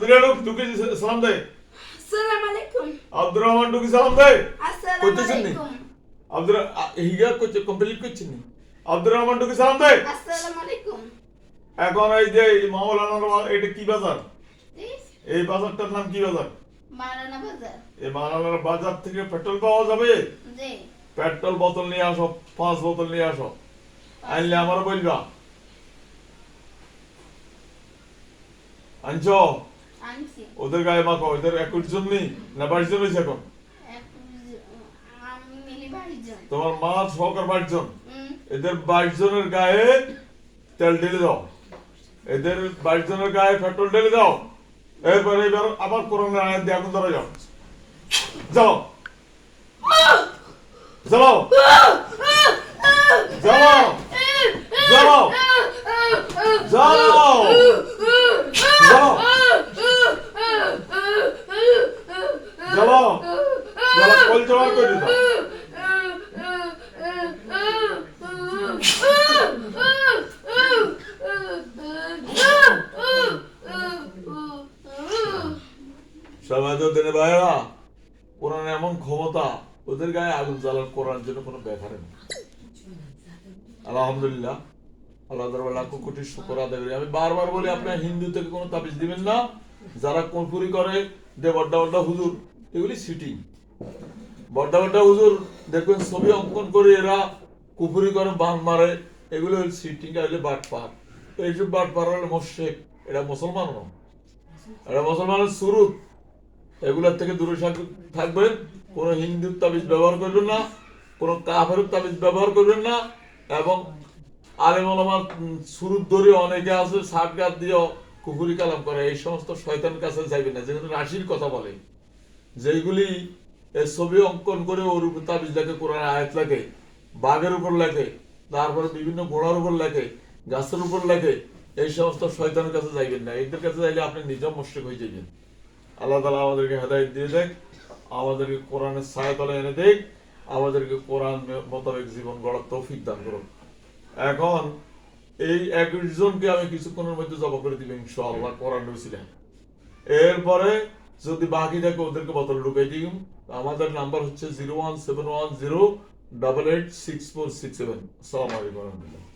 আলম টুকি সালাম দে? আসসালামু আলাইকুম। আব্দুর রহমান টুকি সালাম দে? আসসালামু আলাইকুম। আব্দুর হিগা করছে কমপ্লিট করছেন আব্দুর রহমান টুকি সালাম দে? আসসালামু আলাইকুম। এখন এই যে মাওলানার এটা কি বাজার? এই? বাজারটার নাম কি বাজার? মারানা বাজার। এই মাওলানার বাজার থেকে পেট্রোল পাওয়া যাবে? জি। পেট্রোল বোতল নিয়ে আসো পাঁচ বোতল নিয়ে আসো। আনলে আমার বলবা। আনছি? ওদের গায়ে মাখো ওদের একুশ জন নেই না বাইশ জন হয়েছে এখন তোমার মা সহকার বাইশ জন। এদের বাইশ জনের গায়ে তেল ঢেলে দাও। এদের বাইশ জনের গায়ে পেট্রোল ঢেলে দাও। এরপরে এবার আবার করোনা আয়াত দিয়ে এখন ধরে যাও যাও যাও যাও যাও যাও যাও যাও যাও কল জমা করে দাও তো দিনে ভাইরা এমন ক্ষমতা, ওদের গায়ে আগুন জ্বালার কোরআন জন্য কোনো ব্যাপারে আলহামদুলিল্লাহ, আল্লাহ দরবার লাখ কোটি শুকর আদায় করি। আমি বারবার বলি, আপনার হিন্দু থেকে কোনো তাবিজ দিবেন না। যারা করে, যে বড্ডা বড্ডা হুজুর, এগুলি সিটিং বড্ডা বড্ডা হুজুর, দেখবেন ছবি অঙ্কন করে এরা কুফুরি করে, বান মারে, এগুলো সিটিং হলে বাট পার এইসব বাট পার হলে মোশেক, এটা মুসলমান এটা মুসলমানের সুরুত। এগুলোর থেকে দূরে থাকবেন কোনো হিন্দুর তাবিজ ব্যবহার করবেন না, কোনো কাফের তাবিজ ব্যবহার করবেন না, এবং আলেম আলমার সুরুত ধরে অনেকে আছে ষাট গাছ দিয়ে কুকুরি কালাম করে, এই সমস্ত শয়তান কাছে যাইবেন না। যেগুলো রাশির কথা বলে। যেগুলি এ ছবি অঙ্কন করে ওর উপর তাবিজ লেখে কোরআন আয়াত লেখে, বাঘের উপর লেখে, তারপরে বিভিন্ন ঘোড়ার উপর লেখে, গাছের উপর লেখে, এই সমস্ত শয়তানের কাছে যাইবেন না। এদের কাছে যাইলে আপনি নিজেও মুশ্রিক হয়ে যাবেন আল্লাহ তালা আমাদেরকে হেদায়ত দিয়ে দেখ, আমাদেরকে কোরআনের সায়তলে এনে দেখ, আমাদেরকে কোরআন মোতাবেক জীবন গড়ার তৌফিক দান করুন। এখন এই একুশ জনকে আমি কিছুক্ষণের মধ্যে জবা করে দিব ইনশাআল্লাহ, কোরআন রয়েছিলেন এরপরে যদি বাকি থাকে ওদেরকে বোতল ঢুকাই দিই। আমাদের নাম্বার হচ্ছে zero one seven one zero double eight six four six seven. সালাম আলাইকুম রহমতুল্লাহ।